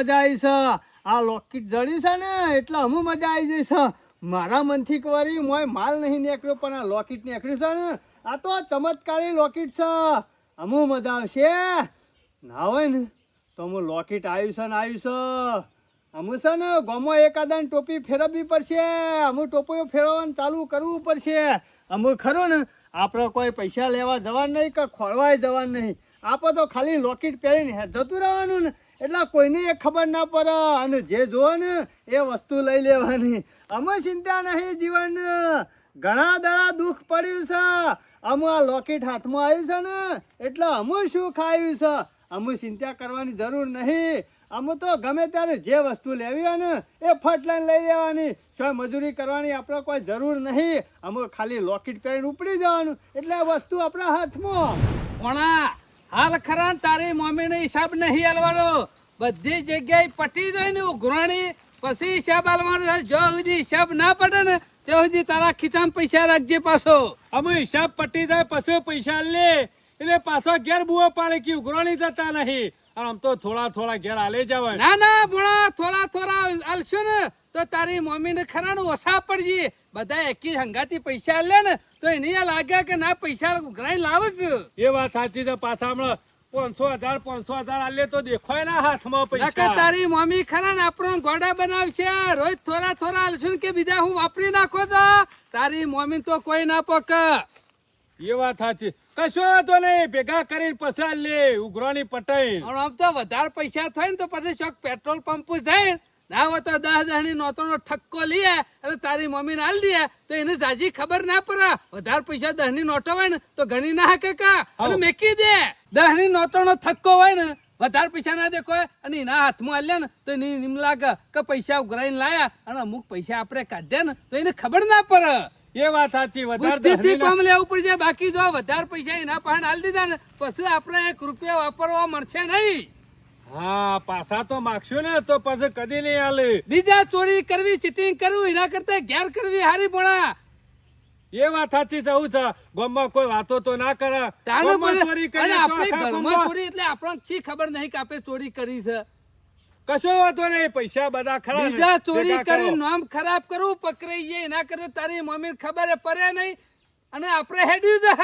મજા આવી છે. આ લોકેટ જડી છે ને, એટલે અમુ મજા આવી જઈ છે. મારા મનથી કવારી મોય માલ નહીં નીકળ્યો, પણ આ લોકેટ નીકળ્યું છે ને. આ તો ચમત્કારી લોકેટ છે. અમુ મજા આવશે. ના હોય ને, તો હું લોકેટ આવ્યું છે ને આવ્યું છે. અમુ છે ને, ગોમો એકાદાને ટોપી ફેરવવી પડશે. અમુક ટોપીઓ ફેરવવાનું ચાલુ કરવું પડશે. અમુક ખરું ને, આપણે કોઈ પૈસા લેવા જવાનું નહીં કે ખોળવાય જવાનું નહીં. આપણે તો ખાલી લોકેટ પહેરીને જતું રહેવાનું ને. એટલે કોઈને એ ખબર ના પડે. અને જે જોવે ને, એ વસ્તુ લઈ લેવાની. અમે ચિંતા નહીં જીવન. ઘણા દડા દુઃખ પડ્યું છે. અમે આ લોકેટ હાથમાં આવ્યું છે ને, એટલે અમે શું ખાયું છે? અમે ચિંતા કરવાની જરૂર નહીં. અમે તો ગમે ત્યારે જે વસ્તુ લેવી હોય ને, એ ફટ લઈને લઈ લેવાની. શું મજૂરી કરવાની આપણે કોઈ જરૂર નહીં. અમે ખાલી લોકેટ પહેરીને ઉપડી જવાનું. એટલે વસ્તુ આપણા હાથમાં. ઓણા હાલ ખરા તારી મમ્મીને હિસાબ નહીં હાલવાનો. બધી જગ્યાએ પટી જાય ને ઉઘરાણી પછી હિસાબ હાલવાનો છે. જો સુધી હિસાબ ના પડે ને ત્યાં સુધી તારા ખિસ્સામાં પૈસા રાખજે પાછો. અમે હિસાબ પટી જાય પછી પૈસા લે. એટલે પાછો ઘેર બુઓ પાડે કે ઉઘરાણી જતા નહીં. આમ તો થોડા થોડા ઘેર હાલે જવાય. ના ના ભોળા થોડા થોડા હાલશો ને. તો તારી મમ્મીને ખરા ને ઓછા પડજે. બધા એકી હંગાતી પૈસા લે ને તો એને લાગે કે ના પૈસા ઉઘરાઈ લાવે છે એ વાત સાચી છે પાછા હમણાં પાંચસો હજાર પાંચસો હજાર આલે તો દેખાય ના હાથમાં પૈસા. તારી મમ્મી ખરા ને આપણો ગોડા બનાવશે. રોજ થોડા થોડા હાલશું ને કે બીજા હું વાપરી નાખો તો? તારી મમ્મી તો કોઈ ના પક. એ વાત સાચી. કશો વાંધો નહીં ભેગા કરીને પછી લે ઉઘરાણી પટાઈ આમ તો વધારે પૈસા થાય ને તો પછી ચોક પેટ્રોલ પંપ જાય ના હોય તો દસ જણી ની નોતો નો ઠક્કો લઈએ અને તારી મમ્મી ને હાલ દે તો એને જાજી ખબર ના પડે. વધારે પૈસા દસની નોટો હોય ને તો ઘણી ના હકે કા? અને મેકી દે. દસની નોટો નો થક્કો હોય ને વધારે પૈસા ના દે કોઈ. અને એના હાથમાં હાલ્યા ને તો એને એમ લાગે કે પૈસા ઉઘરાઈને લાયા અને અમુક પૈસા આપણે કાઢ્યા ને તો એને ખબર ના પડે. એ વાત સાચી વધારે કામ લેવું પડશે બાકી જો વધારે પૈસા એના પાસે હાલ દીધા ને પછી આપણે એક રૂપિયા વાપરવા મળશે નહીં. હા પાછા તો માગશો ને તો પછી કદી નહીં હાલે બીજા ચોરી કરવી ચીટિંગ કરવું એના કરતા ઘેર કરવી હારી ભણા એ વાત સાચી છે છે. ગામમાં કોઈ વાતો તો ના કરે. ચોરી અને આપણે ઘરમાં ચોરી એટલે આપણને શી ખબર નહીં કે આપણે ચોરી કરી છે. કશો વાતો નહીં પૈસા બધા ખરાબ બીજા ચોરી કરી નામ ખરાબ કરવું પકડાઈ જાય એના કરતા તારી મમ્મી ખબર પડે નહીં. અને આપણે હેડ્યું છે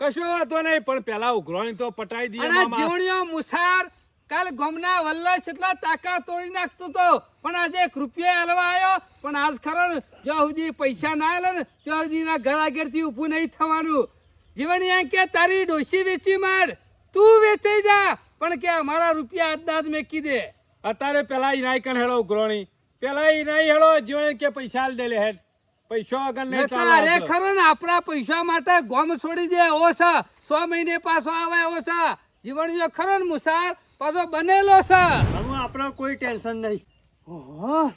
કશો વાતો નહીં પણ પેલા ઉઘરાણી તો પટાઈ દઈએ. જીવણીઓ મુસાર કાલ ગોમના વલ્લા કેટલા તાકા તોડી નાખતો તો. પણ આજે એક રૂપિયા હાલવા આવ્યો પણ આજ ખરો જો જ્યાં સુધી પૈસા ના આલે ને ત્યાં સુધી એના ઘર આગળથી ઊભું નહીં થવાનું. જીવણી એમ કે તારી ડોસી વેચી માર. તું વેચાઈ જા. પણ કે અમારા રૂપિયા આજના જ મેકી દે. અત્યારે પેલા ઈનાઈ કણ હેડો ઉઘરાણી. પેલા ઈનાઈ હેડો જીવન કે પૈસા આલ દે લે હેડ. પૈસો આગળ નહીં ચાલે અરે ખરો ને આપણા પૈસા માટે ગોમ છોડી દે. ઓછા. સો મહિને પાછો આવે ઓછા. જીવણીઓ ખરો ને મુસાર પાછો બનેલો છે. હવે આપણે કોઈ ટેન્શન નહીં. ઓહો,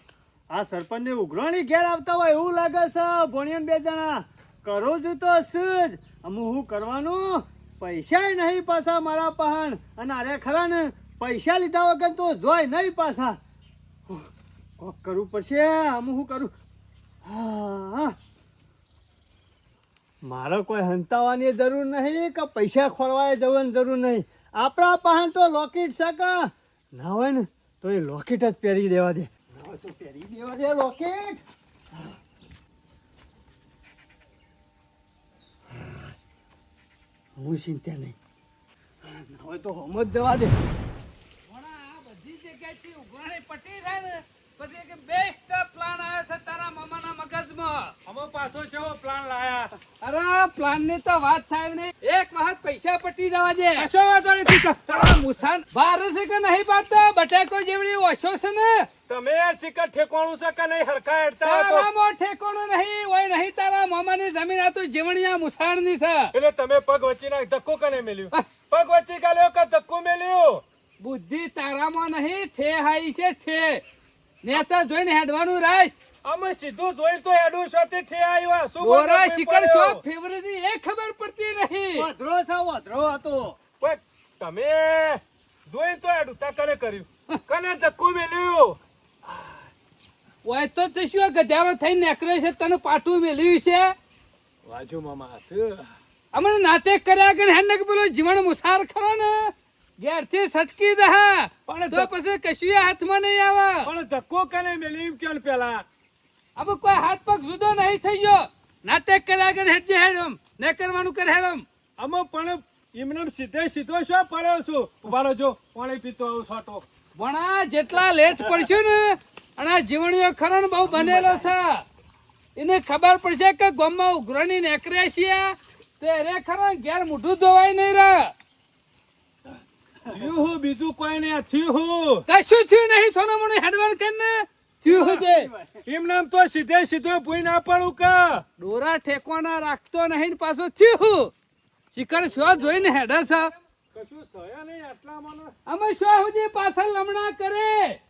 આ સરપંચને ઉઘરાણી ઘેર આવતા હોય એવું લાગે છે. ભણ્યા બે જણા કરો જ તો શું જ અમુ હું કરવાનું? પૈસા નહીં પાછા મારા પહાણ. અને અરે ખરા ને પૈસા લીધા વગર તો જોય નહીં પાછા. કોક કરવું પડશે અમુ હું કરું. હા. મારે કોઈ હંતાવાની જરૂર નહીં કે પૈસા ખોળવાય જવાની જરૂર નહીં. આપણા પાસે તો લોકેટ છે કે ના હોય ને, તો એ લોકેટ જ પહેરી દેવા દે. ના હોય તો પહેરી દેવા દે લોકેટ. હું ચિંતા નહીં. ના હોય તો હોમ જ જવા દે. બધી જગ્યાએથી ઉઘરાણી પટી જાય પછી કે બેસ્ટ પ્લાન આવ્યો છે તારા મામાના મગજમાં. અમે પાછો કેવો પ્લાન લાયા? અરે પ્લાનની તો વાત થાય નહીં. એક વખત પૈસા પટી જવા દે. કશો વાંધો નથી મુસાન બાર છે કે નહીં બાત બટેકો જેવડી ઓછો છે ને? તમે શિખર ઠેકોણું છે કે નહીં? હરખા હેડતા હો તો. તારામાં નહીં હોય નહીં તારા મામાની જમીન આ તો જીવણિયા મુસાણની છે. એટલે તમે પગ વચ્ચે ના ધક્કો કને મેલ્યું? પગ વચ્ચે કાલ્યો કે ધક્કો મેલ્યું? બુદ્ધિ તારામાં નહીં ઠે હાઈ છે ઠે. નેતા જોઈને હેડવાનું રાખ અમે સીધું જોઈ તો હેડું સાથે ઠે આવ્યા શું બોરા શિકર છો ફેવરેટી એ ખબર પડતી નહીં. વધરો છે વધરો હતો. કોઈ તમે જોઈ તો હેડું તા કને કર્યું. કને ધક્કો મેલ્યું? ઓય તો તે શું ગધારો થઈને નીકળ્યો છે? તને પાટું મેલ્યું છે? વાજુ મામા હાથ. અમને નાતે કર્યા કે હેન્ડક બોલો પેલો જીવન મુસાર ખરો ને? ઘેરથી સટકી દે પણ તો પછી કશું હાથમાં નહીં આવે. પણ ધક્કો કને મેલી એમ કેલ પેલા? હવે કોઈ હાથ પગ જુદો નહીં થઈ ગયો. નાટક કર્યા કરે હેડજે હેડમ. ને કરવાનું કર હેડમ. આમાં પણ એમને સીધે સીધો છો પડ્યો છું? ઊભા રહેજો પાણી પીતો આવું છોટો. ભણા જેટલા લેટ પડશે ને અને આ જીવણીઓ ખરો ને બહુ બનેલો છે. એને ખબર પડશે કે ગામમાં ઉઘરણી નેકર્યા છીએ. તે રે ખરો ઘેર મોઢું ધોવાય નહીં રે. થયું હું? બીજું કોઈ નહીં થયું હું. કશું થયું નહીં સોનો મોનો કરીને? થયું હું છે એમને આમ તો સીધે સીધો ભૂઈ ના પડું કે. ડોરા ઠેકવાના રાખતો નહીં ને થયું હું? શો જોઈને હેડે છે. કશું સયા નહીં આટલા મને અમે શો સુધી પાછળ લમણા કરે.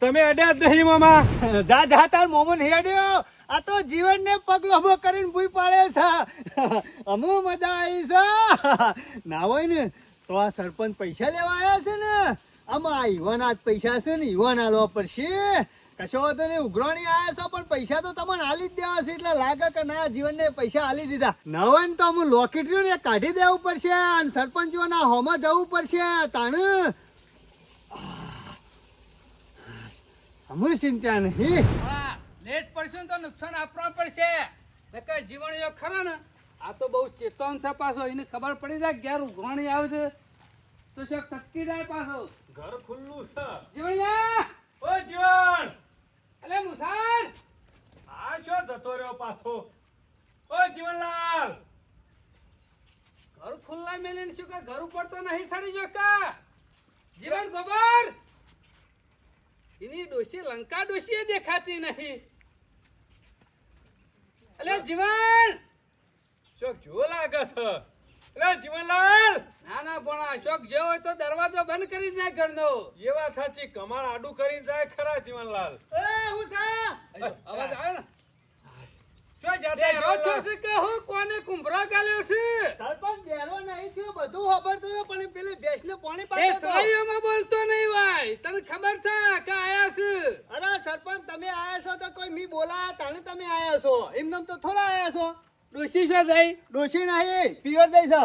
તમે અડ્યા જ નહીં મામા. જા જા તાર મોમન હેડ્યો આ તો જીવન ને પગ કરીને ભૂઈ પાડે છે. અમુ મજા આવી છે. ના હોય ને, તો આ સરપંચ પૈસા લેવા આવ્યા છે ને. આમાં આ યુવાના જ પૈસા છે ને, યુવાન આલવા પડશે કશો વાંધો નહીં, ઉઘરાણી આવ્યા છો, પણ પૈસા તો તમને હાલી જ દેવા છે, એટલે લાગે કે ના, જીવનને પૈસા હાલી દીધા. ના હોય ને તો અમુ લોકેટ રહ્યું ને કાઢી દેવું પડશે અને સરપંચોના હોમાં જવું પડશે, તાણ. અમુ ચિંતા નહીં. લેટ પડશે તો નુકસાન આપવા પડશે. નકર જીવણીઓ ખરો ને? આ તો બહુ ચેતવન છે પાછો એને ખબર પડી જાય ઘેર ઉઘવાણી આવે છે. તો શું થકી જાય પાછો? ઘર ખુલ્લું છે. જીવણિયા ઓ જીવન અલે મુસાર! આ છો જતો રહ્યો પાછો. ઓ જીવનલાલ ઘર ખુલ્લા મેલીને શું કે ઘર ઉપર તો નહીં સડી જો કા? જીવન ગોબર! એની ડોશી લંકા ડોશી દેખાતી નહીં. અલે જીવન! શોક જો લાગે છે. અલે જીવનલાલ! ના ના ભણા અશોક જે હોય તો દરવાજો બંધ કરી જ નાખ ઘરનો. એ વાત સાચી કમાળ આડું કરીને જાય ખરા જીવનલાલ. એ હું સા? અવાજ આવે ને? ડોશી શું જાય ડોશી નહીં પિયર જઈ છે.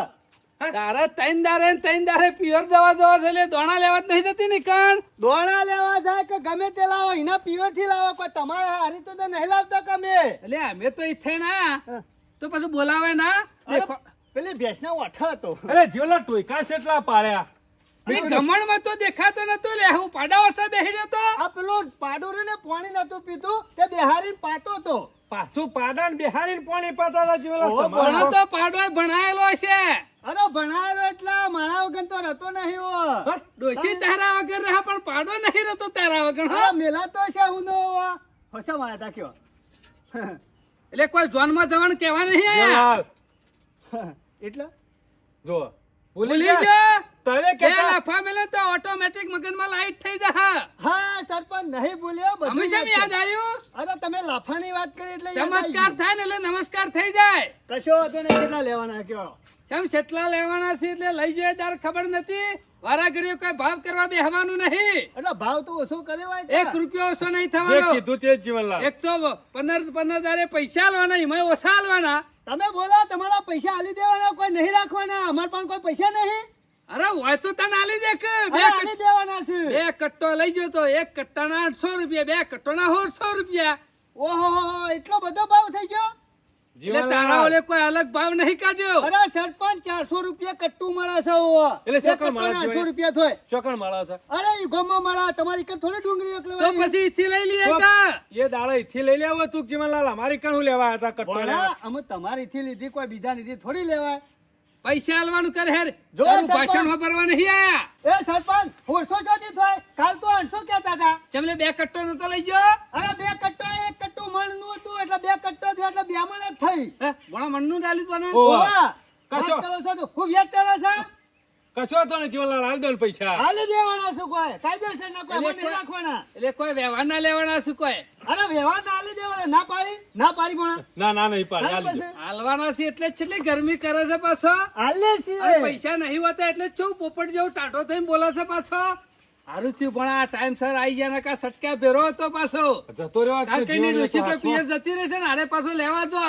તારા તૈન દારે ને તૈન દારે પિયર જવા જવા છે એટલે દોણા લેવા જ નહીં જતી ને કાન દોણા લેવા જાય કે ગમે તે લાવો એના પિયરથી લાવો કોઈ તમારે હારી તો નહીં લાવતા કમે એટલે અમે તો ઈથે ના. તો પછી બોલાવે ના. પેલી ભેંસના ઓઠા હતો. અરે જીવનલાલ ટોયકા શેટલા પાડ્યા. એ ગમણમાં તો દેખાતો નતો લે હું પાડા વર્ષે બેહી તો. આ પેલો પાડોરે ને પાણી નતું પીતું તે બેહારી પાતો તો પાછું પાડા ને બિહારીને પાણી પાતા હતા તો પાડો ભણાયેલો છે. અરે ભણાયેલો એટલે મારા વગર તો રહેતો નહીં હો. ડોશી તારા વગર રહે પણ પાડો નહીં રહેતો તારા વગર હા? મેલા તો છે હું નો હસા મારા તા કયો. એટલે કોઈ જોનમાં જવાનું કહેવા નહીં આયા? એટલે? જો ભૂલી જા તમે કે લાફા મેલે તો ઓટોમેટિક મગનમાં લાઈટ થઈ જા હા સરપંચ નહીં ભૂલ્યો બધું હંમેશા યાદ. આવ્યું? અરે તમે લાફાની વાત કરી એટલે ચમત્કાર થાય ને એટલે નમસ્કાર થઈ જાય. કશો હતો ને કેટલા લેવાના કયો? કેમ છેટલા લેવાના છે એટલે લઈ જોઈએ તાર ખબર નથી. વારા ઘડીએ કોઈ ભાવ કરવા બેહવાનું નહીં. એટલે ભાવ તો ઓછો કર્યો હોય એક રૂપિયો ઓછો નહીં થવાનો. કીધું તે જીવનલાલ એક તો પંદર પંદર દાડે પૈસા લેવાના એમાં ઓછા લેવાના તમે બોલો તમારા પૈસા આલી દેવાના કોઈ નહીં રાખવાના? અમાર પણ કોઈ પૈસા નહીં? અરે હોય તો તને આલી દે કે. બે આલી દેવાના છે. બે કટ્ટો લઈ ગયો તો એક કટ્ટાના આઠસો રૂપિયા બે કટ્ટોના સોળસો રૂપિયા. ઓહો એટલો બધો ભાવ થઈ ગયો? એટલે તારા ઓલે કોઈ અલગ ભાવ નહીં કાઢ્યો. અરે સરપંચ ચારસો રૂપિયા કટ્ટું મળે છે એટલે ચોકણ મળે આઠસો રૂપિયા થોય. ચોકણ માળા છે. અરે ઈ ગોમાં મળે તમારી કે થોડી ડુંગળી તો પછી ઈથી લઈ લઈએ કા? એ દાડા ઈથી લઈ લેવો તું જીવનલાલ મારી કણું લેવા હતા કટોરા અમે તમારી તમારીથી લીધી કોઈ બીજા લીધી થોડી લેવાય. પૈસા આલવાનું કરે હેર. જો ભાષણ વાપરવા નહીં આયા. એ સરપંચ હોરસો ચોથી થાય. કાલ તો આઠસો કહેતા હતા. ચમલે બે કટ્ટો નતો લઈ ગયો? અરે બે કટ્ટા એક નું હતું એટલે બે કટ્ટો થયો એટલે બે મણ જ થઈ. હે, ભણા દો ને ઓવા. ઓવા, કશો. વાત કરો છો તો હું વ્યાજ કરો છો. કશો તો ને જીવનલાલ હાલ દો પૈસા. હાલી દેવાના શું કોઈ. કાયદેસર ના કોઈ મને રાખવાના એટલે કોઈ વ્યવહાર ના લેવાના શું કોઈ? અરે વ્યવહાર ના હાલી દેવાના. ના પાડી? ના પાડી પણ. ના ના નહીં પાડે હાલવાના છે એટલે છેલ્લી ગરમી કરે છે પાછો. હાલે અને પૈસા નહીં હોતા એટલે ચૌ પોપટ જેવું ટાટો થઈને બોલે છે પાછો. હારું થયું પણ આ ટાઈમ સર આવી ગયા ને કા સટકા ફેરો હતો પાછો. જતો રહ્યો કાકીની ડોશી તો પિયર જતી રહેશે ને હારે પાછો લેવા જો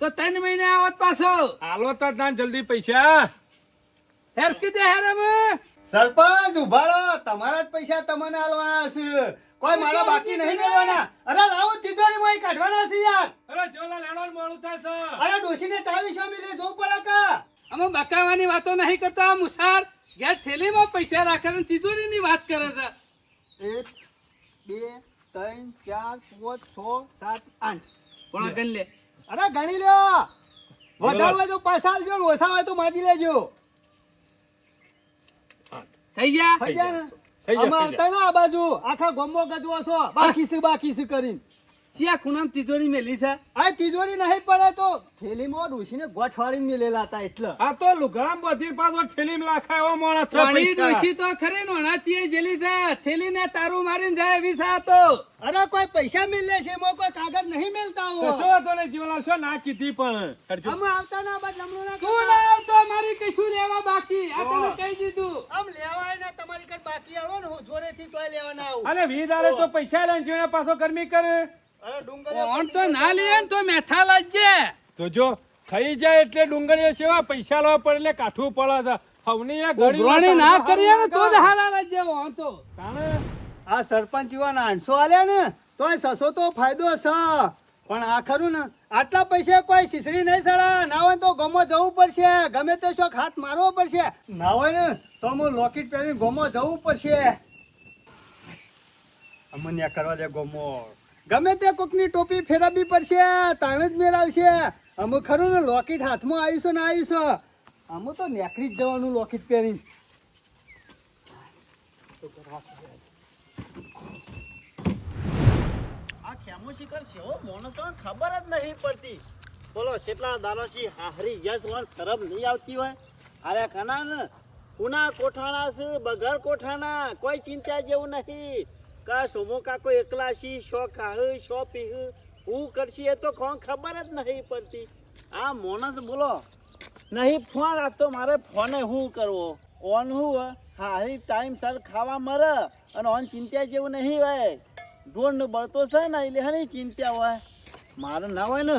તો ત્રણ મહિને આવત પાછો. હાલો તો તાન જલ્દી પૈસા. હેરકી દે હેરમ સરપંચ ઊભા રહો. તમારા જ પૈસા તમને આલવાના છે કોઈ મારા બાકી નહીં કરવાના અરે લાવો તિજોરી માં કાઢવાના છે યાર. અરે જોલા લેણો મોડું થાય અરે ડોશીને ચાવી શો મિલે જો પડે કા. અમે બકાવાની વાતો નહીં કરતા મુસાર. ઘેર થેલીમાં પૈસા રાખે ને તિજોરીની વાત કરે છે. એક બે ત્રણ ચાર પાંચ છ સાત આઠ. કોણ ગણ લે. અરે ગણી લ્યો. વધારે હોય તો પૈસા લેજો ઓછા હોય તો માજી લેજો. થઈ ગયા? થઈ ગયા ને? થઈ ગયા, આમાં થઈ આવતા ના આ બાજુ આખા ગોમો ગજવો છો. બાકી છે બાકી છે કરીને. શિયા ખૂણામાં તિજોરી મેલી છે? આ તિજોરી નહીં પડે તો થેલીમાં ડોશીને ગોઠવાડીને મેલેલા હતા એટલે. આ તો લુગામ બધી પાછો ઠેલીમાં લાખાય એવો માણસ છે પાણી. ડોશી તો ખરી નોણાથી જેલી છે. થેલીને તારું મારીને જાય એવી છે તો. અરે કોઈ પૈસા મિલે છે એમાં કોઈ કાગળ નહીં મિલતા હો તો તો ને જીવન છો ના કીધી પણ. કરજો. અમે આવતા ના બાદ લમણો ના તું ના આવતો મારી કશું લેવા બાકી. આ તને કહી દીધું. આમ લેવાય ને તમારી કઈ બાકી આવો ને હું જોરેથી તોય લેવા ના આવું. અરે વી દાડે તો પૈસા લઈને જીવને પાછો ગરમી કરે. કોણ તો ના લે તો મેઠા લાજે તો જો ખાઈ જાય એટલે ડુંગળીઓ સેવા પૈસા લેવા પડે એટલે કાઠવું પડે છે. હવની આ ઘડી ના કરીએ ને તો જ હારા લાજે વાં તો. આ સરપંચ એવા આઠસો આલ્યા ને તોય સસો તો ફાયદો છે. પણ આ ખરું ને આટલા પૈસા કોઈ સીસરી નહીં સડા ના હોય તો ગમો જવું પડશે. ગમે તે શોખ હાથ મારવો પડશે. ના હોય ને તો હું લોકેટ પહેરીને ગમો જવું પડશે. અમને કરવા દે ગમો. ગમે તે કોકની ટોપી ફેરવવી પડશે, તાણ જ મેળવશે. અમે ખરું ને લોકેટ હાથમાં આવીશું ને આવીશું અમે તો નેકરી જ જવાનું લોકેટ પહેરી આ ખેમો શિખર છે હો, માણસોને ખબર જ નહીં પડતી. બોલો કેટલા દારોશી હાહરી યસ વન શરમ નહીં આવતી હોય? અરે ખના ઉના કોઠાણા બગર કોઠાણા, કોઈ ચિંતા જેવું નહીં. કા સોમો કાકો એકલા છી શો ખાહ, શો પીહ, હું કરશી એ તો કોણ ખબર જ નહીં પડતી. આ મોનસ બોલો, નહીં, ફોન રાખતો મારે ફોને હું કરવો. ઓન હું હારી ટાઈમ સર ખાવા મરે અને ઓન ચિંતા જેવું નહીં હોય. ઢોળ નો બળતો છે ને, એટલે હની ચિંતા હોય. મારે ના હોય ને,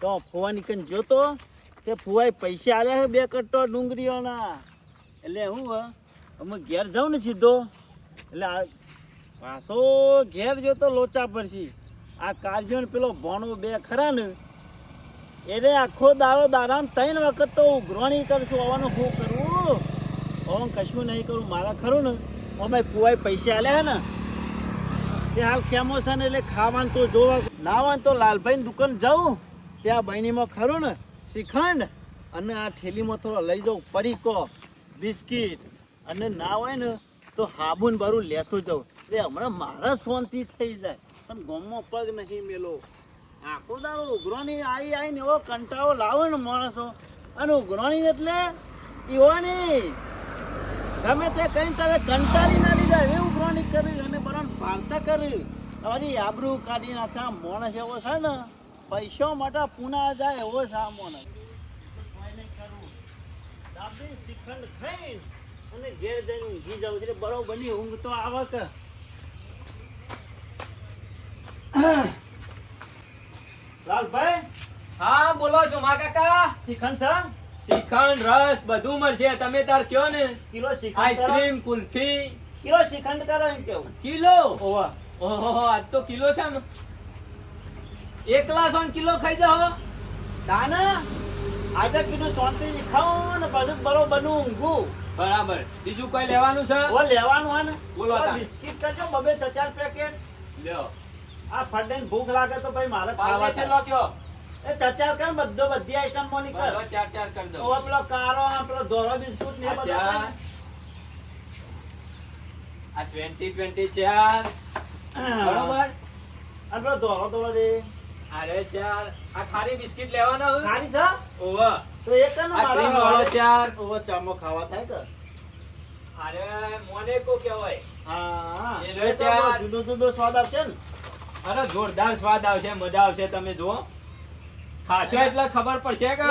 તો ફુવા નીકળ જોતો, તે ફુવાએ પૈસા આલ્યા છે બે કટ્ટો ડુંગળીઓના. એટલે હે, અમે ઘેર જાઉં ને સીધો. એટલે આ પાછો ઘેર જોતો લોચા પડશે. આ કારજો પેલો ભણો બે ખરા ને, એને આખો દાડો દારામ ત્રણ વખત તો ઉઘરણી કરશું આવવાનું શું કરવું ઓમ કશું નહીં કરું, મારા ખરું ને અમે ફુવાએ પૈસા આલ્યા ને. તે હાલ કેમો છે ને એટલે ખાવાનું તો જોવા ના હોય તો લાલભાઈની દુકાન જાઉં ત્યાં બહેનીમાં ખરું ને, શ્રીખંડ, અને આ થેલીમાં થોડો લઈ જાઉં, પરીકો, બિસ્કિટ, અને ના હોય ને, તો હાબુન બારું લેતો જાઉં. એટલે હમણાં મારા શાંતિ થઈ જાય. પણ ગમમાં પગ નહીં મેલો. આખો દારો ઉઘરોની આવી આવીને એવો કંટાળો લાવે ને માણસો. અને ઉઘરોણી એટલે ઈવાની. ગમે તે કઈ તમે કંટાળી ના લીધા એવી ઉઘરાણી કરી અને બરાબર ભારતા કરી. તમારી આબરૂ કાઢી નાખ્યા માણસ એવો છે ને, પૈસા માટે પુના જાય એવો છે આ માણસ. નહીં શ્રીખંડ ખાઈ અને ઘેર જઈને ઊંઘી જાવ એટલે બની ઊંઘ તો આવે કે લાલભાઈ? હા બોલો છો મા કાકા? શ્રીખંડ સર? શ્રીખંડ રસ બધું મળશે. તમે તાર કયો ને? Kilo shrikhand ice cream kulfi. Kilo shrikhand કરો એમ કેવું? કિલો? ઓવા ઓહો આજ તો કિલો છે ને એકલા સો કિલો ખાઈ જાઓ. દાના આજે કીધું શાંતિ ખાઉં ને બધું બરોબરનું ઊંઘું. બરાબર. બીજું કોઈ લેવાનું છે? ઓ લેવાનું હોય ને. બોલો બિસ્કિટ કરજો બબે ચાર પેકેટ. લ્યો. આ ફરડે ભૂખ લાગે તો ભાઈ મારે ખાવા છે છે. લો કયો? એ ચાર કર બધો બધી આઈટમ મોની કર. ચાર ચાર કર દો ઓ પેલો કારો આ પેલો ધોરો બિસ્કુટ ને બધો આ ટ્વેન્ટી ટ્વેન્ટી ચાર બરોબર? આ પેલો ધોરો ધોરો દે અરે ચાર. આ ખારી બિસ્કિટ લેવાના હોય? ખારી છે? ઓવ તો એક ને આ ક્રીમ વાળો ચાર. ઓવ ચામો ખાવા થાય કે અરે મોને કો કહેવાય. હા. એ લે ચાર. જુદો જુદો સ્વાદ આવશે ને. અરે જોરદાર સ્વાદ આવશે મજા આવશે તમે જુઓ. ખાશો એટલે ખબર પડશે કે.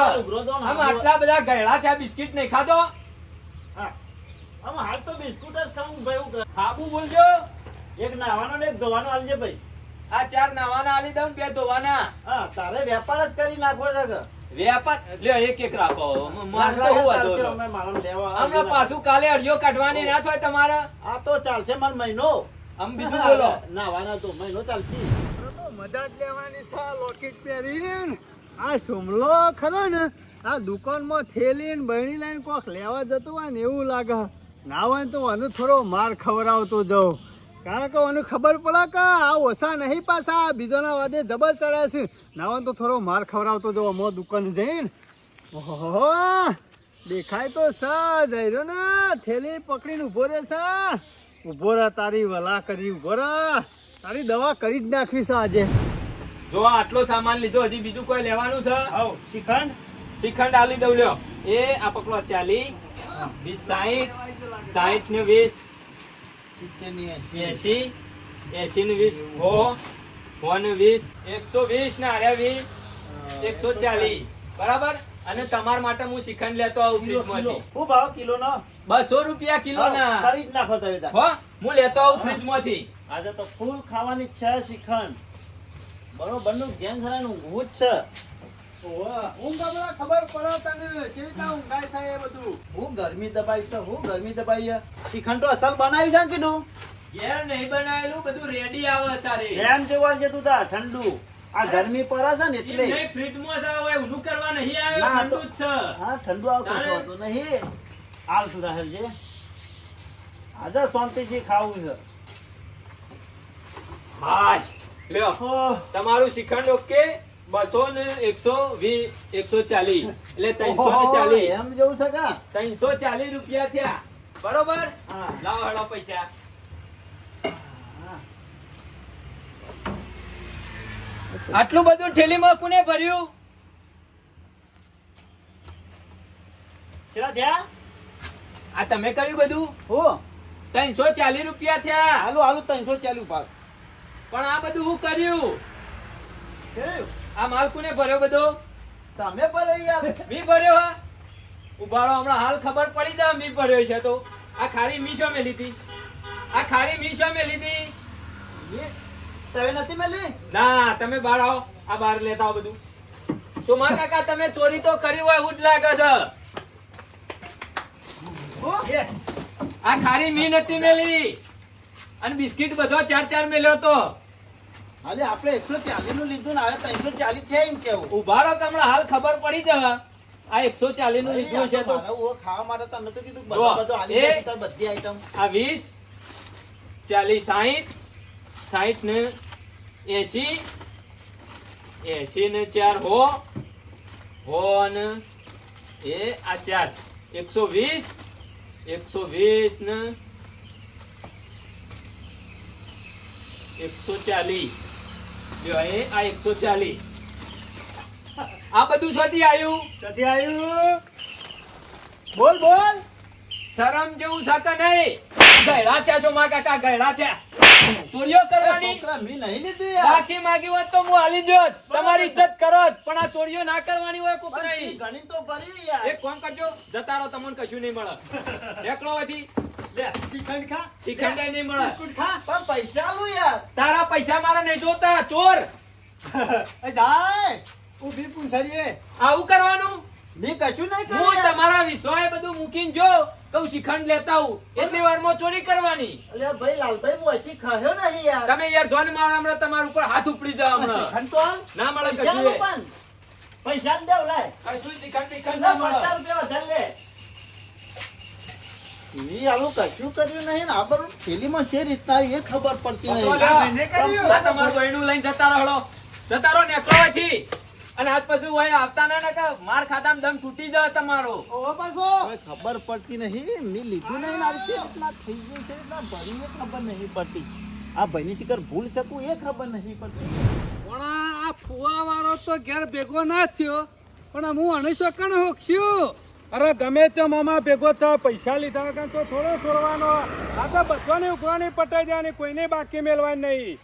આમ આટલા બધા ગયડા થયા બિસ્કિટ નહીં ખાધો? આમ હાલ તો બિસ્કુટ જ ખાવું ભાઈ એવું બોલજો. એક નાવાનો ને એક ધોવાનો આલજે ભાઈ. આ ચાર નાવાના આલી દઉં બે ધોવાના. હા તારે વેપાર જ કરી નાખવો છે વેપાર? લ્યો એક એક રાખો. મારે તો હું હતો. અમે મારામાં લેવા હમણાં પાછું કાલે અડિયો કાઢવાની ના થાય તમારે. આ તો ચાલશે માર મહિનો. આમ બીજું બોલો. નાવાના તો મહિનો ચાલશે તો મજા જ લેવાની છે આ લોકેટ પહેરીને આ સુમલો ખરો ને આ દુકાનમાં થેલી ને બહેણી લઈને કોક લેવા જતો હોય ને એવું લાગે. ના હોય તો આનો થોડો માર ખવડાવતો જાઉં. કારણ કે મને ખબર પડે કે આ ઓછા નહીં પાછા બીજોના વાદે જબર ચડે છે. ના હોય તો થોડો માર ખવડાવતો જાઉં અમો દુકાન જઈને. ઓહો દેખાય તો સા જઈ રહ્યો ને. થેલી પકડીને ઊભો રહે છે ઊભો રહે તારી વલા કરી ઊભો રહે. તારી દવા કરી જ નાખવી છે આજે. જો આટલો સામાન લીધો હજી બીજું કોઈ લેવાનું છે? આવ શ્રીખંડ. શ્રીખંડ આલી દઉં લ્યો. એ આ પકડો ચાલી. વીસ સાહીઠ. સાહીઠ ને વીસ. એસી એસી ને વીસ. હો. હો ને વીસ. એકસો વીસ ને આર્યા વીસ. એકસો ચાલીસ બરાબર? અને તમારા માટે હું શ્રીખંડ લેતો આવું કિલો, ફ્રીજમાંથી શું ભાવ કિલો નો બસો રૂપિયા કિલો ના ખરીદ નાખો તમે હો હું લેતો આવું ફ્રીજમાંથી આજે તો ફૂલ ખાવાની છે શ્રીખંડ બરોબરનું ગેમ છે. ને ઊંઘવું જ છે ખબર પડે તને કેવી રીતના ઊંઘાય છે એ બધું? હું ગરમી દબાઈ છે હું ગરમી દબાઈ છે. શ્રીખંડ તો અસલ બનાવી છે ને કીધું? ઘેર નહીં બનાવેલું બધું રેડી આવે અત્યારે. એમ જોવા જતું તા ઠંડુ. આ ગરમી પર છે ને એટલે નહીં ફ્રીજમાં છે હવે ઊંધું કરવા નહીં આવ્યો ઠંડુ જ છે. હા ઠંડુ આવતું તારે? તો નહીં સુધા આજે શાંતિથી ખાવું છે. લ્યો તમારું શ્રીખંડ ઓકે બસો ને એકસો વીસ એકસો ચાલીસ. એટલે ત્રણસો ને ચાલીસ. એમ જવું છે ત્રણસો ચાલીસ રૂપિયા થયા. બરોબર? હા. લાવો હળો પૈસા. આટલું બધું ઠેલીમાં કોને ભર્યું? ચલા થયા? આ તમે કર્યું બધું? હો. ત્રણસો ચાલીસ રૂપિયા થયા. હાલો હાલો ત્રણસો ચાલીસ ભાગ. પણ આ બધું હું કર્યું? આ માલ કોને ભર્યો બધો? તમે ભર્યો યાર. મી ભર્યો હા? ઉભાડો હમણાં હાલ ખબર પડી જાય મી ભર્યો છે તો. આ ખારી મી મેં લીધી? આ ખારી મી શો મેલી હતી તમે નથી મેલી? ના તમે બહાર આવો. આ બહાર લેતા આવો બધું. સુમા કાકા તમે ચોરી તો કરી હોય એવું જ લાગે છે. આ ખારી મી નથી મેલી. અને બિસ્કિટ બધો ચાર ચાર મેલ્યો તો. હાલે આપણે એકસો ચાલીસનું લીધું ને હવે ત્રણસો ચાલીસ થયા એમ કેવું. ઊભા રહો તમને હાલ ખબર પડી જવા. આ એકસો ચાલીસનું લીધું છે તો. ખાવા માટે તમને તો કીધું બધું હાલી બધી આઈટમ આ વીસ ચાલીસ સાહીઠ સાહીઠ ને એસી એસી ને ચાર હો હો ને એ આ ચાર. એકસો વીસ એકસો વીસ ને એકસો ચાલીસ. જો એ આ એકસો ચાલીસ. આ બધું શોધી આવ્યું ક્યાંથી આવ્યું બોલ બોલ. શરમ જેવું સાથે નહીં. ગયડા થયા છો માં કાકા ગયડા થયા. ચોરીઓ કરવાની. બાકી માગી હોત તો હું હાલી દો તમારી ઇજ્જત કરો પણ આ ચોરીઓ ના કરવાની હોય કોક નહીં. ગણી તો ભરી યાર. એક કામ કરજો જતા રહો તમને કશું નહીં મળે. એકલો હોયથી. શ્રીખંડ ખા. શ્રીખંડ નહીં મળે. બિસ્કુટ ખા. પણ પૈસા યાર. તારા પૈસા મારા નહીં જોતા ચોર. જાય. ઊભી પૂંછડીએ આવું કરવાનું? મેં કશું નહીં કર્યું હું તમારા વિશ્વાએ બધું મૂકીને જો કઉ શિખંડ લેતા હું એટલી વારમાં ચોરી કરવાની. અલ્યા ભાઈ લાલભાઈ હું હજી ખાયો નહીં યાર. તમે યાર જોન મારા હમણાં તમારા ઉપર હાથ ઉપડી જાવ હમણાં. શિખંડ તો ના મળે કશું. એ. પૈસા ને દેવ લાય કશું શિખંડ શિખંડ ના, ના મળે? પચાસ રૂપિયા વધારે લે. મેં આલું કશું કર્યું નહીં ને? આ બધું થેલીમાં છે રીતના એ ખબર પડતી નહીં. આ તમારું બહેણું લઈને જતા રહો જતા રહો નેકળો અહીંથી. અને આજ પછી હોય આવતા ના કે માર ખાતામાં દમ તૂટી જાય તમારો. ઓહો પાછો. હવે ખબર પડતી નહીં. મેં લીધું નહીં ને છે એટલા થઈ ગયું છે એટલા ભરીને ખબર નહીં પડતી. આ ભાઈની શિકર ભૂલ શકું એ ખબર નહીં પડતી. પણ આ ફુવા વાળો તો ઘેર ભેગો ના થયો. પણ હું અણસો કણ હોક્ષ્યું અરે ગમે તે મામા ભેગો થયો પૈસા લીધા કે તો થોડો છોડવાનો આ તો બધાને ઉઘરાણી પટાઈ જવાની કોઈને બાકી મેળવાની નહીં.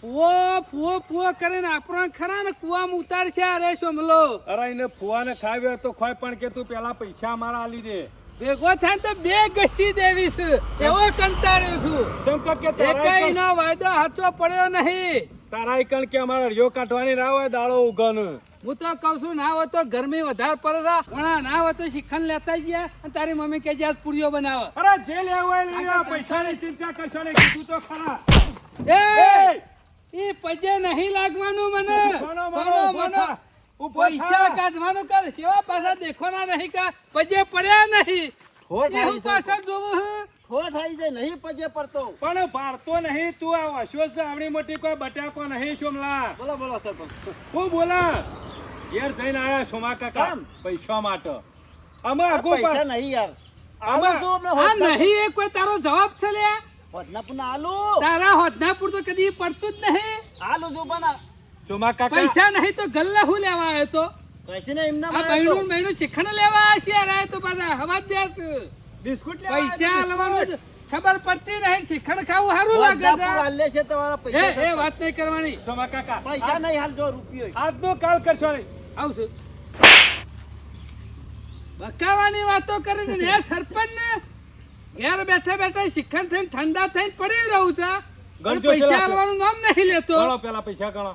ફુવો ફુઓ ફુઓ કરીને આપણો ખરા ને કુવામાં ઉતારશે અરે સોમલો અરે એને ફુવાને ખાવ્યો તો ખોય પણ કે તું પેલા પૈસા મારા આલી દે. ભેગો થાય તો બે ઘસી દેવી છે. એવો કંટાળ્યો છું. કેમ કે તારા નો વાયદો હાચો પડ્યો નહીં. તારા કણ કે અમારે રિયો કાઢવાની ના હોય દાળો ઉગન હું તો કઉ છું ના હોય તો ગરમી વધારે પડે. પણ ના હોય તો શિખંડ લેતા ગયા અને તારી મમ્મી કે આજ પૂરીઓ બનાવો. અરે જે લેવું હોય લો પૈસાની ચિંતા કરશો ને કીધું તો ખરા. એ! એ! પજે નહીં લાગવાનું મને. પૈસા કાઢવાનું કર. સેવા પાછા દેખોના નહીં કા? પજે પડ્યા નહીં. છે. પાછા જોવું હું ઠોઠ આવી જાય નહીં પજે પડતો. પણ પાડતો નહીં તું આ છે આવડી મોટી કોઈ બટાકો નહીં સોમલા બોલો બોલો સરપંચ. હું બોલા? ઘેર થઈને આયા સોમા કાકા પૈસા માટે. અમે આગુ પૈસા નહીં યાર. અમે અમને નહીં એ કોઈ તારો જવાબ છે લે હોદના પુના આલુ. તારા હોદનાપુર તો કદી પડતું જ નહીં. આલુ છું પણ સોમા કાકા. પૈસા નહીં તો ગલ્લા હું લેવા આવ્યો તો? કશી ને એમને આ બૈણું બૈણું શિખંડ લેવા આવ્યા છે તો પાછા હવાજદાર બિસ્કુટ લેવા પૈસા લેવાનું ખબર પડતી નહીં શિખંડ ખાવું સારું લાગે છે. પુના છે તમારા પૈસા એ વાત નહીં કરવાની. સોમા કાકા. પૈસા નહીં હાલ જો રૂપિયો. આજનો કાલ કરશો નહીં. આવશું. બકાવાની વાતો કરે છે ને સરપંચ ને ઘેર બેઠા બેઠા શિખર થઈને ઠંડા થઈને પડી રહું છે. પૈસા પેલા. આલવાનું નામ નહીં લેતો. પેલા પૈસા ગણો.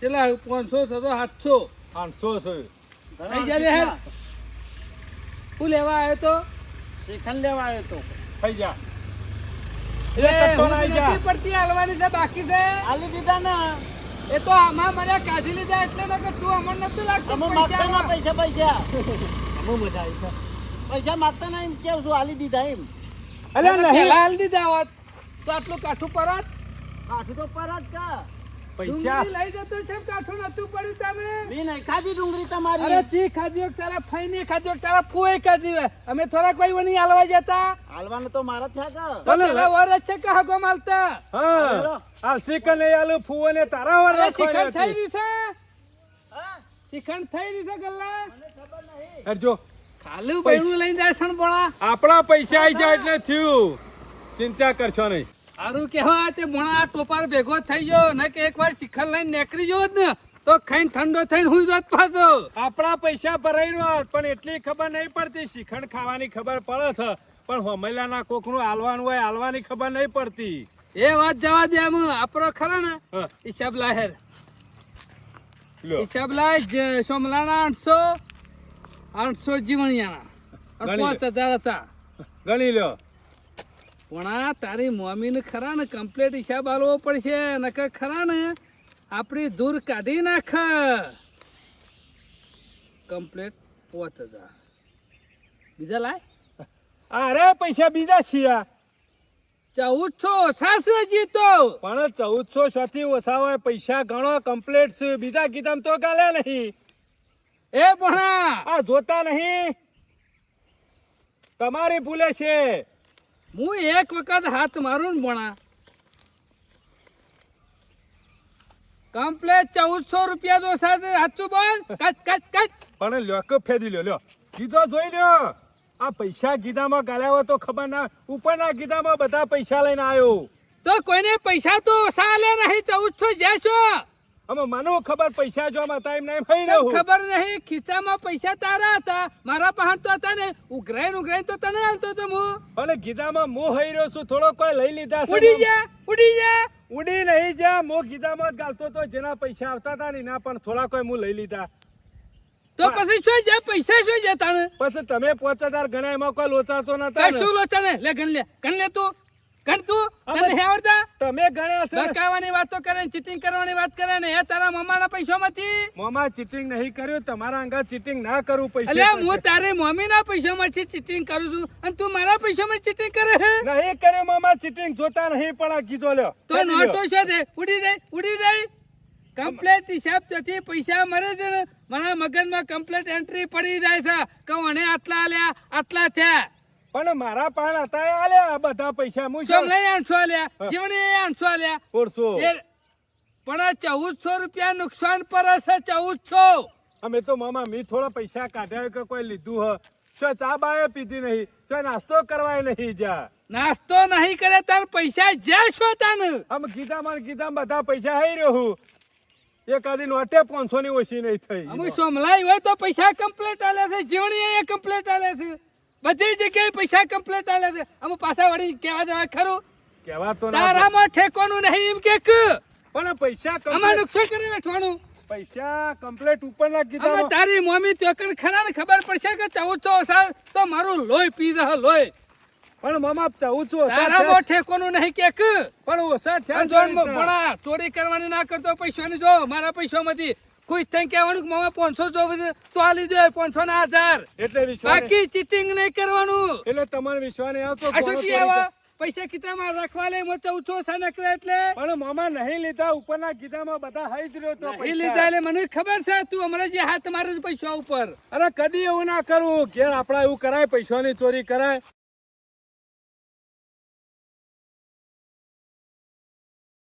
કેટલા પાંચસો છસો સાતસો. આઠસો છે. થઈ જાય હે હું લેવા આવ્યો તો? શ્રીખંડ લેવા આવ્યો તો. થઈ જા પડતી હાલવાની છે બાકી છે. આલી દીધા ના. એ તો આમાં મને કાઢી લીધા એટલે તું અમને નથી લાગતું પૈસા. પૈસા બહુ મજા આવી છે પૈસા માગતા ના એમ કેવું છું આલી દીધા એમ. અરે નહીં. હાલ દીધા હોત. તો આટલું કાઠું પરત? કાઠું તો પરત કા. પૈસા. લઈ જતો છે કાઠું નતું પડ્યું તને? મેં નહીં ખાધી ડુંગળી અરે તમારી તી ખાધી હોત, તારા ફઈ ખાધી હોત, તારા ફુએ ખાધી હોય. અમે થોડા કોઈ વણી હાલવા જતા. હાલવાનું તો મારા થયા કા. તો પેલા વર છે કે હગો માલતા? હા. આલુ ને તારા વાર અરે શિખંડ થઈ રહ્યું છે? હા? થઈ રહ્યું છે ગલ્લા? મને ખબર નહીં. હતી. હરજો ખાલી બૈરું લઈને જાય છે આપણા પૈસા આવી જાય એટલે થયું. ચિંતા કરશો નહીં. સારું કેવા તે ભણા ટોપાર ભેગો થઈ ગયો. ને કે એકવાર શિખર લઈને નીકળી ગયો ને તો ખાઈને ઠંડો થઈને હું જોત પાછો. આપણા પૈસા ભરાઈ રહ્યો પણ એટલી ખબર નહીં પડતી. શિખંડ ખાવાની ખબર પડે છે. પણ હોમેલાના કોકનું હાલવાનું હોય હાલવાની ખબર નહીં પડતી. એ વાત જવા દે આમ. આપણો ખરો ને. હિસાબ લાહેર. હિસાબ લાય સોમલાના આઠસો આઠસો જીવણિયાના. ગણી લે. પાંચ હજાર હતા. ગણી લ્યો. પણ આ તારી મમ્મીને ખરા ને કમ્પ્લેટ હિસાબ આલવો પડશે. નકર ખરા ને આપણી દૂર કાઢી નાખ. કમ્પ્લેટ પાંચ હજાર. બીજા લાય? અરે પૈસા બીજા છીએ ચૌદસો ઓછા છે જીતો પણ ચૌદસો થી ઓછા હોય પૈસા ઘણો કમ્પ્લેટ છે. બીજા કીધા તો ગાલે નહીં. એ ભણા! આ જોતા નહીં. તમારી ભૂલે છે. હું એક વખત હાથ મારું ને ભણા. કમ્પ્લેટ ચૌદસો રૂપિયા તો સાથે સાચું બોલ. કચ કચ કચ પણ લોક ફેરી લ્યો લ્યો. કીધો જોઈ લ્યો. આ પૈસા ગીધામાં ગાલ્યા હોય તો ખબર ના ઉપરના ગીધામાં બધા પૈસા લઈને આવ્યો. તો કોઈને પૈસા તો ઓછા આલ્યા નહીં ચૌદસો જ્યાં છો. અમે મને ખબર પૈસા જો હતા એમ નહીં કેમ ખબર નહીં ખીચામાં પૈસા તારા હતા મારા પાસે તો હતા ને ઉઘરાઈને ઉઘરાઈને તો તને હાલતો તો હું. અને ગીધામાં મો હઈ રહ્યો છું થોડો કોઈ લઈ લીધા ઉડી જા ઉડી જા. ઉડી નહીં જા મો ગીધામાં જ ગાલતો તો જેના પૈસા આવતા હતા ને ના પણ થોડા કોઈ હું લઈ લીધા. તો પછી શું જાય પૈસા શું જાય તને પછી તમે પાંચ હજાર ગણા એમાં કોઈ લોચાતો નતા. કશું લોચા ને લે ગણ લે ગણ લે તું. ગણ તને આમાં- આવડતા? તમે ગણ્યા છે બકાવાની વાતો કરે ચીટિંગ કરવાની વાત કરે ને એ તારા મમ્માના પૈસામાંથી? મોમાં ચીટિંગ નહીં કર્યું તમારા અંગા ચીટિંગ ના કરું પૈસા અલ્યા હું તારે મમ્મીના પૈસામાંથી ચીટિંગ કરું છું અને તું મારા પૈસામાં ચીટિંગ કરે છે નહીં કર્યું મામા ચીટિંગ જોતા નહીં પણ આ કીધો લ્યો. તો નોટો છે ઉડી જાય ઉડી જાય. કમ્પ્લેટ હિસાબ થતી પૈસા મરે છે ને મારા મગજમાં કમ્પ્લેટ એન્ટ્રી પડી જાય છે. કે મને આટલા લ્યા આટલા થયા. પણ મારા પાન હતા આલ્યા આ બધા પૈસા. હું સોમ લઈ આણસો આલ્યા? જીવણી આણસો આલ્યા? ઓરસો પણ આ ચૌદસો રૂપિયા નુકસાન પર હશે ચૌદસો. અમે તો મામા મી થોડા પૈસા કાઢ્યા કે કોઈ લીધું હ જો ચા બાય પીધી નહીં. તો નાસ્તો કરવાય નહીં જા નાસ્તો નહીં કરે તાર પૈસા જ્યાં છો તાને. આમ કીધા માર કીધા બધા પૈસા હઈ રહ્યો હું. એકાદી નોટે પાંચસો ની ઓછી નહીં થઈ. અમે સોમલાઈ હોય તો પૈસા કમ્પ્લેટ આલે છે જીવણી એ કમ્પ્લેટ આલે છે. બધી જગ્યાએ પૈસા કમ્પ્લેટ આલે છે. અમે પાછા વળી કહેવા જવા ખરું. કેવા તો તારામાં ઠેકોનું નહીં એમ કે પણ પૈસા અમારે નુકસાન કરી બેઠવાનું પૈસા કમ્પ્લેટ ઉપર ના કીધા તારી મમ્મી ચોકડ ખરા ને ખબર પડશે કે ચૌદસો સાલ તો મારું લોહી પી રહ લોહી. પણ મામા ચૌદસો તારામાં ઠેકોનું નહીં કે પણ ઓછા પણ ચોરી કરવાની ના કરતો પૈસાની જો મારા પૈસામાંથી ખુશ થઈને કહેવાનું કે મામા પાંચસો જો તો આ લીધો પાંચસો ના હજાર. એટલે વિશ્વાસ બાકી ચીટિંગ નહીં કરવાનું. એટલે તમારે વિશ્વાસ નહીં આવતો આ શું ઘોડો કી ચોરી આવા પૈસા કિતામાં રાખવા લે મો ચૌચો સા નકરે એટલે. પણ મામા નહીં લીધા ઉપરના કીધામાં બધા હાઈ જ રહ્યો તો નહીં લીધા એટલે મને ખબર છે તું અમારે જે હાથ મારે પૈસા ઉપર. અરે કદી એવું ના કરવું ઘેર આપડા એવું કરાય પૈસાની ચોરી કરાય.